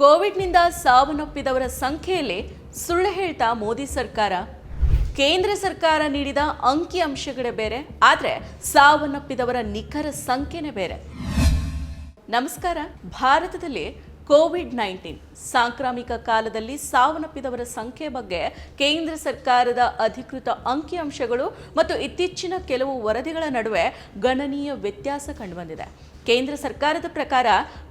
ಕೋವಿಡ್ನಿಂದ ಸಾವನ್ನಪ್ಪಿದವರ ಸಂಖ್ಯೆಯಲ್ಲಿ ಸುಳ್ಳು ಹೇಳ್ತಾ ಮೋದಿ ಸರ್ಕಾರ. ಕೇಂದ್ರ ಸರ್ಕಾರ ನೀಡಿದ ಅಂಕಿ ಅಂಶಗಳೇ ಬೇರೆ, ಆದರೆ ಸಾವನ್ನಪ್ಪಿದವರ ನಿಖರ ಸಂಖ್ಯೆನೇ ಬೇರೆ. ನಮಸ್ಕಾರ, ಭಾರತದಲ್ಲಿ ಕೋವಿಡ್ ನೈನ್ಟೀನ್ ಸಾಂಕ್ರಾಮಿಕ ಕಾಲದಲ್ಲಿ ಸಾವನ್ನಪ್ಪಿದವರ ಸಂಖ್ಯೆ ಬಗ್ಗೆ ಕೇಂದ್ರ ಸರ್ಕಾರದ ಅಧಿಕೃತ ಅಂಕಿಅಂಶಗಳು ಮತ್ತು ಇತ್ತೀಚಿನ ಕೆಲವು ವರದಿಗಳ ನಡುವೆ ಗಣನೀಯ ವ್ಯತ್ಯಾಸ ಕಂಡುಬಂದಿದೆ. ಕೇಂದ್ರ ಸರ್ಕಾರದ ಪ್ರಕಾರ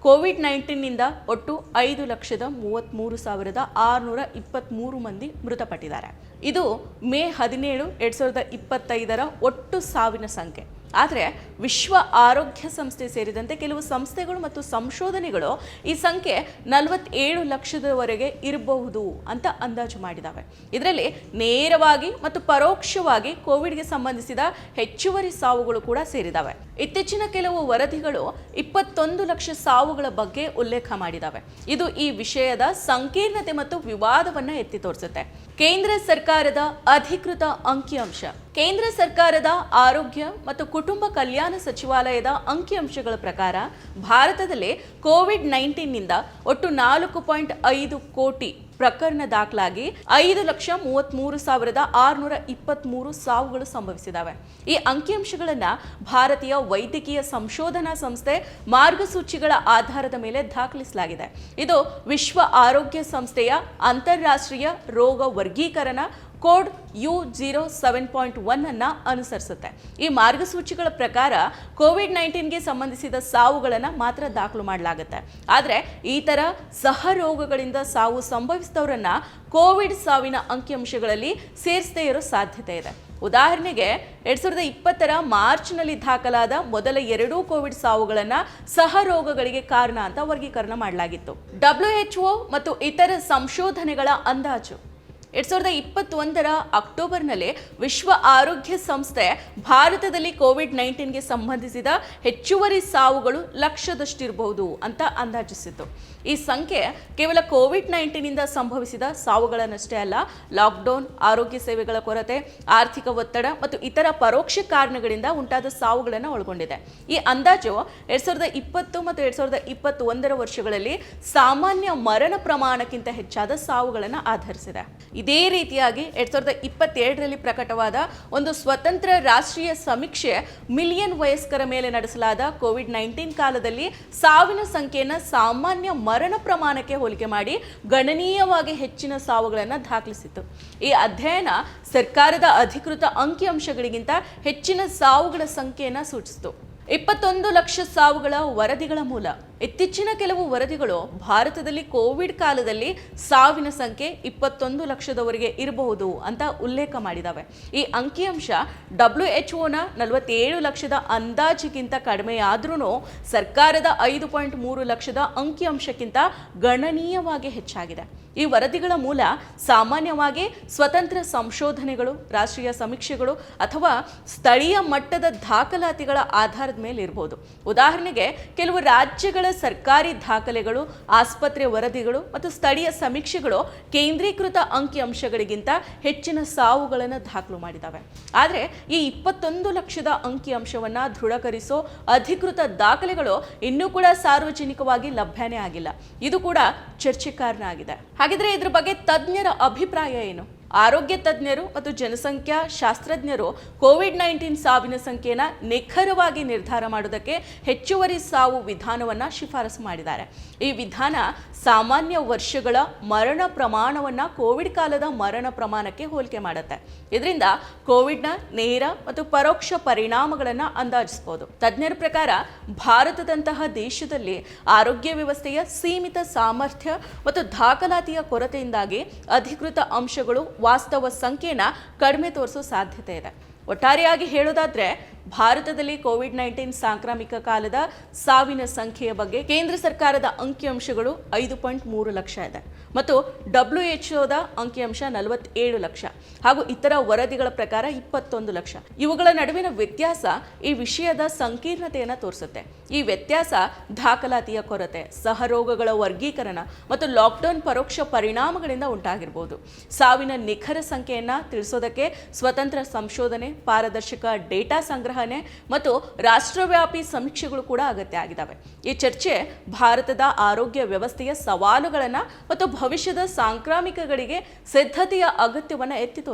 ಕೋವಿಡ್ ನೈನ್ಟೀನ್ನಿಂದ ಒಟ್ಟು ಐದು ಲಕ್ಷದ ಮೂವತ್ತ್ಮೂರು ಸಾವಿರದ ಆರುನೂರ ಇಪ್ಪತ್ತ್ಮೂರು ಮಂದಿ ಮೃತಪಟ್ಟಿದ್ದಾರೆ. ಇದು ಮೇ ಹದಿನೇಳು, ಎರಡು ಸಾವಿರದ ಇಪ್ಪತ್ತೈದರ ಒಟ್ಟು ಸಾವಿನ ಸಂಖ್ಯೆ. ಆದರೆ ವಿಶ್ವ ಆರೋಗ್ಯ ಸಂಸ್ಥೆ ಸೇರಿದಂತೆ ಕೆಲವು ಸಂಸ್ಥೆಗಳು ಮತ್ತು ಸಂಶೋಧನೆಗಳು ಈ ಸಂಖ್ಯೆ ನಲವತ್ತೇಳು ಲಕ್ಷದವರೆಗೆ ಇರಬಹುದು ಅಂತ ಅಂದಾಜು ಮಾಡಿದ್ದಾವೆ ಇದರಲ್ಲಿ ನೇರವಾಗಿ ಮತ್ತು ಪರೋಕ್ಷವಾಗಿ ಕೋವಿಡ್ಗೆ ಸಂಬಂಧಿಸಿದ ಹೆಚ್ಚುವರಿ ಸಾವುಗಳು ಕೂಡ ಸೇರಿದಾವೆ. ಇತ್ತೀಚಿನ ಕೆಲವು ವರದಿಗಳು ಇಪ್ಪತ್ತೊಂದು ಲಕ್ಷ ಸಾವುಗಳ ಬಗ್ಗೆ ಉಲ್ಲೇಖ ಮಾಡಿದಾವೆ. ಇದು ಈ ವಿಷಯದ ಸಂಕೀರ್ಣತೆ ಮತ್ತು ವಿವಾದವನ್ನು ಎತ್ತಿ ತೋರಿಸುತ್ತೆ. ಕೇಂದ್ರ ಸರ್ಕಾರದ ಅಧಿಕೃತ ಅಂಕಿಅಂಶ. ಕೇಂದ್ರ ಸರ್ಕಾರದ ಆರೋಗ್ಯ ಮತ್ತು ಕುಟುಂಬ ಕಲ್ಯಾಣ ಸಚಿವಾಲಯದ ಅಂಕಿಅಂಶಗಳ ಪ್ರಕಾರ ಭಾರತದಲ್ಲಿ ಕೋವಿಡ್ ನೈನ್ಟೀನ್ನಿಂದ ಒಟ್ಟು ನಾಲ್ಕು ಪಾಯಿಂಟ್ ಐದು ಕೋಟಿ ಪ್ರಕರಣ ದಾಖಲಾಗಿ ಐದು ಲಕ್ಷ ಮೂವತ್ತ್ಮೂರು ಸಾವಿರದ ಆರುನೂರ ಇಪ್ಪತ್ತ್ಮೂರು ಸಾವುಗಳು ಸಂಭವಿಸಿದಾವೆ ಈ ಅಂಕಿಅಂಶಗಳನ್ನು ಭಾರತೀಯ ವೈದ್ಯಕೀಯ ಸಂಶೋಧನಾ ಸಂಸ್ಥೆ ಮಾರ್ಗಸೂಚಿಗಳ ಆಧಾರದ ಮೇಲೆ ದಾಖಲಿಸಲಾಗಿದೆ. ಇದು ವಿಶ್ವ ಆರೋಗ್ಯ ಸಂಸ್ಥೆಯ ಅಂತಾರಾಷ್ಟ್ರೀಯ ರೋಗ ವರ್ಗೀಕರಣ code U zero seven point one ಅನ್ನ ಅನುಸರಿಸುತ್ತೆ. ಈ ಮಾರ್ಗಸೂಚಿಗಳ ಪ್ರಕಾರ ಕೋವಿಡ್ ನೈನ್ಟೀನ್ಗೆ ಸಂಬಂಧಿಸಿದ ಸಾವುಗಳನ್ನು ಮಾತ್ರ ದಾಖಲು ಮಾಡಲಾಗುತ್ತೆ. ಆದರೆ ಈ ಥರ ಸಹ ರೋಗಗಳಿಂದ ಸಾವು ಸಂಭವಿಸಿದವರನ್ನು ಕೋವಿಡ್ ಸಾವಿನ ಅಂಕಿಅಂಶಗಳಲ್ಲಿ ಸೇರಿಸದೇ ಇರೋ ಸಾಧ್ಯತೆ ಇದೆ. ಉದಾಹರಣೆಗೆ ಎರಡ್ ಸಾವಿರದ ಇಪ್ಪತ್ತರ ಮಾರ್ಚ್ನಲ್ಲಿ ದಾಖಲಾದ ಮೊದಲ ಎರಡೂ ಕೋವಿಡ್ ಸಾವುಗಳನ್ನು ಸಹ ರೋಗಗಳಿಗೆ ಕಾರಣ ಅಂತ ವರ್ಗೀಕರಣ ಮಾಡಲಾಗಿತ್ತು. ಡಬ್ಲ್ಯೂ ಮತ್ತು ಇತರ ಸಂಶೋಧನೆಗಳ ಅಂದಾಜು. ಎರಡ್ ಸಾವಿರದ ಇಪ್ಪತ್ತೊಂದರ ಅಕ್ಟೋಬರ್ನಲ್ಲಿ ವಿಶ್ವ ಆರೋಗ್ಯ ಸಂಸ್ಥೆ ಭಾರತದಲ್ಲಿ ಕೋವಿಡ್ ನೈನ್ಟೀನ್ಗೆ ಸಂಬಂಧಿಸಿದ ಹೆಚ್ಚುವರಿ ಸಾವುಗಳು ಲಕ್ಷದಷ್ಟಿರಬಹುದು ಅಂತ ಅಂದಾಜಿಸಿತು ಈ ಸಂಖ್ಯೆ ಕೇವಲ ಕೋವಿಡ್ ನೈನ್ಟೀನಿಂದ ಸಂಭವಿಸಿದ ಸಾವುಗಳನ್ನಷ್ಟೇ ಅಲ್ಲ, ಲಾಕ್ಡೌನ್, ಆರೋಗ್ಯ ಸೇವೆಗಳ ಕೊರತೆ, ಆರ್ಥಿಕ ಒತ್ತಡ ಮತ್ತು ಇತರ ಪರೋಕ್ಷ ಕಾರಣಗಳಿಂದ ಉಂಟಾದ ಸಾವುಗಳನ್ನು ಒಳಗೊಂಡಿದೆ. ಈ ಅಂದಾಜು ಎರಡ್ ಸಾವಿರದ ಇಪ್ಪತ್ತು ಮತ್ತು ಎರಡ್ ಸಾವಿರದ ಇಪ್ಪತ್ತೊಂದರ ವರ್ಷಗಳಲ್ಲಿ ಸಾಮಾನ್ಯ ಮರಣ ಪ್ರಮಾಣಕ್ಕಿಂತ ಹೆಚ್ಚಾದ ಸಾವುಗಳನ್ನು ಆಧರಿಸಿದೆ. ಇದೇ ರೀತಿಯಾಗಿ ಎರಡ್ ಸಾವಿರದ ಇಪ್ಪತ್ತೆರಡರಲ್ಲಿ ಪ್ರಕಟವಾದ ಒಂದು ಸ್ವತಂತ್ರ ರಾಷ್ಟ್ರೀಯ ಸಮೀಕ್ಷೆ ಮಿಲಿಯನ್ ವಯಸ್ಕರ ಮೇಲೆ ನಡೆಸಲಾದ ಕೋವಿಡ್ ನೈನ್ಟೀನ್ ಕಾಲದಲ್ಲಿ ಸಾವಿನ ಸಂಖ್ಯೆಯನ್ನು ಸಾಮಾನ್ಯ ಮರಣ ಪ್ರಮಾಣಕ್ಕೆ ಹೋಲಿಕೆ ಮಾಡಿ ಗಣನೀಯವಾಗಿ ಹೆಚ್ಚಿನ ಸಾವುಗಳನ್ನು ದಾಖಲಿಸಿತ್ತು. ಈ ಅಧ್ಯಯನ ಸರ್ಕಾರದ ಅಧಿಕೃತ ಅಂಕಿಅಂಶಗಳಿಗಿಂತ ಹೆಚ್ಚಿನ ಸಾವುಗಳ ಸಂಖ್ಯೆಯನ್ನು ಸೂಚಿಸಿತು. ಇಪ್ಪತ್ತೊಂದು ಲಕ್ಷ ಸಾವುಗಳ ವರದಿಗಳ ಮೂಲ. ಇತ್ತೀಚಿನ ಕೆಲವು ವರದಿಗಳು ಭಾರತದಲ್ಲಿ ಕೋವಿಡ್ ಕಾಲದಲ್ಲಿ ಸಾವಿನ ಸಂಖ್ಯೆ ಇಪ್ಪತ್ತೊಂದು ಲಕ್ಷದವರೆಗೆ ಇರಬಹುದು ಅಂತ ಉಲ್ಲೇಖ ಮಾಡಿದಾವೆ. ಈ ಅಂಕಿಅಂಶ ಡಬ್ಲ್ಯೂ ಎಚ್ ಒನ ನಲವತ್ತೇಳು ಲಕ್ಷದ ಅಂದಾಜಿಗಿಂತ ಕಡಿಮೆಯಾದ್ರೂ ಸರ್ಕಾರದ ಐದು ಪಾಯಿಂಟ್ ಮೂರು ಲಕ್ಷದ ಅಂಕಿಅಂಶಕ್ಕಿಂತ ಗಣನೀಯವಾಗಿ ಹೆಚ್ಚಾಗಿದೆ. ಈ ವರದಿಗಳ ಮೂಲ ಸಾಮಾನ್ಯವಾಗಿ ಸ್ವತಂತ್ರ ಸಂಶೋಧನೆಗಳು, ರಾಷ್ಟ್ರೀಯ ಸಮೀಕ್ಷೆಗಳು ಅಥವಾ ಸ್ಥಳೀಯ ಮಟ್ಟದ ದಾಖಲಾತಿಗಳ ಆಧಾರದ ಮೇಲೆ ಇರಬಹುದು ಉದಾಹರಣೆಗೆ ಕೆಲವು ರಾಜ್ಯಗಳ ಸರ್ಕಾರಿ ದಾಖಲೆಗಳು ಆಸ್ಪತ್ರೆ ವರದಿಗಳು ಮತ್ತು ಸ್ಥಳೀಯ ಸಮೀಕ್ಷೆಗಳು ಕೇಂದ್ರೀಕೃತ ಅಂಕಿಅಂಶಗಳಿಗಿಂತ ಹೆಚ್ಚಿನ ಸಾವುಗಳನ್ನು ದಾಖಲು ಮಾಡಿದ್ದಾವೆ ಆದರೆ ಈ ಇಪ್ಪತ್ತೊಂದು ಲಕ್ಷದ ಅಂಕಿಅಂಶವನ್ನು ದೃಢೀಕರಿಸೋ ಅಧಿಕೃತ ದಾಖಲೆಗಳು ಇನ್ನೂ ಕೂಡ ಸಾರ್ವಜನಿಕವಾಗಿ ಲಭ್ಯನೇ ಆಗಿಲ್ಲ. ಇದು ಕೂಡ ಚರ್ಚೆ ಕಾರಣ ಆಗಿದೆ ಹಾಗಿದ್ರೆ ಇದ್ರ ಬಗ್ಗೆ ತಜ್ಞರ ಅಭಿಪ್ರಾಯ ಏನು? ಆರೋಗ್ಯ ತಜ್ಞರು ಮತ್ತು ಜನಸಂಖ್ಯಾ ಶಾಸ್ತ್ರಜ್ಞರು ಕೋವಿಡ್ ನೈನ್ಟೀನ್ ಸಾವಿನ ಸಂಖ್ಯೆನ ನಿಖರವಾಗಿ ನಿರ್ಧಾರ ಮಾಡೋದಕ್ಕೆ ಹೆಚ್ಚುವರಿ ಸಾವು ವಿಧಾನವನ್ನ ಶಿಫಾರಸು ಮಾಡಿದ್ದಾರೆ. ಈ ವಿಧಾನ ಸಾಮಾನ್ಯ ವರ್ಷಗಳ ಮರಣ ಪ್ರಮಾಣವನ್ನ ಕೋವಿಡ್ ಕಾಲದ ಮರಣ ಪ್ರಮಾಣಕ್ಕೆ ಹೋಲಿಕೆ ಮಾಡುತ್ತೆ. ಇದರಿಂದ ಕೋವಿಡ್ನ ನೇರ ಮತ್ತು ಪರೋಕ್ಷ ಪರಿಣಾಮಗಳನ್ನು ಅಂದಾಜಿಸಬಹುದು ತಜ್ಞರ ಪ್ರಕಾರ ಭಾರತದಂತಹ ದೇಶದಲ್ಲಿ ಆರೋಗ್ಯ ವ್ಯವಸ್ಥೆಯ ಸೀಮಿತ ಸಾಮರ್ಥ್ಯ ಮತ್ತು ದಾಖಲಾತಿಯ ಕೊರತೆಯಿಂದಾಗಿ ಅಧಿಕೃತ ಅಂಶಗಳು ವಾಸ್ತವ ಸಂಖ್ಯೆನ ಕಡಿಮೆ ತೋರಿಸೋ ಸಾಧ್ಯತೆ ಇದೆ. ಒಟ್ಟಾರೆಯಾಗಿ ಹೇಳೋದಾದ್ರೆ, ಭಾರತದಲ್ಲಿ ಕೋವಿಡ್ ನೈನ್ಟೀನ್ ಸಾಂಕ್ರಾಮಿಕ ಕಾಲದ ಸಾವಿನ ಸಂಖ್ಯೆಯ ಬಗ್ಗೆ ಕೇಂದ್ರ ಸರ್ಕಾರದ ಅಂಕಿಅಂಶಗಳು ಐದು ಪಾಯಿಂಟ್ ಮೂರು ಲಕ್ಷ ಇದೆ. ಮತ್ತು ಡಬ್ಲ್ಯೂ ಎಚ್ ಒದ ಅಂಕಿಅಂಶ ನಲವತ್ತೇಳು ಲಕ್ಷ. ಹಾಗೂ ಇತರ ವರದಿಗಳ ಪ್ರಕಾರ ಇಪ್ಪತ್ತೊಂದು ಲಕ್ಷ. ಇವುಗಳ ನಡುವಿನ ವ್ಯತ್ಯಾಸ ಈ ವಿಷಯದ ಸಂಕೀರ್ಣತೆಯನ್ನು ತೋರಿಸುತ್ತೆ. ಈ ವ್ಯತ್ಯಾಸ ದಾಖಲಾತಿಯ ಕೊರತೆ, ಸಹರೋಗಗಳ ವರ್ಗೀಕರಣ ಮತ್ತು ಲಾಕ್ಡೌನ್ ಪರೋಕ್ಷ ಪರಿಣಾಮಗಳಿಂದ ಉಂಟಾಗಿರಬಹುದು ಸಾವಿನ ನಿಖರ ಸಂಖ್ಯೆಯನ್ನು ತಿಳಿಸೋದಕ್ಕೆ ಸ್ವತಂತ್ರ ಸಂಶೋಧನೆ, ಪಾರದರ್ಶಕ ಡೇಟಾ ಸಂಗ್ರಹಣೆ ಮತ್ತು ರಾಷ್ಟ್ರವ್ಯಾಪಿ ಸಮೀಕ್ಷೆಗಳು ಕೂಡ ಅಗತ್ಯ ಆಗಿದ್ದಾವೆ ಈ ಚರ್ಚೆ ಭಾರತದ ಆರೋಗ್ಯ ವ್ಯವಸ್ಥೆಯ ಸವಾಲುಗಳನ್ನು ಮತ್ತು ಭವಿಷ್ಯದ ಸಾಂಕ್ರಾಮಿಕಗಳಿಗೆ ಸಿದ್ಧತೆಯ ಅಗತ್ಯವನ್ನು ಎತ್ತಿ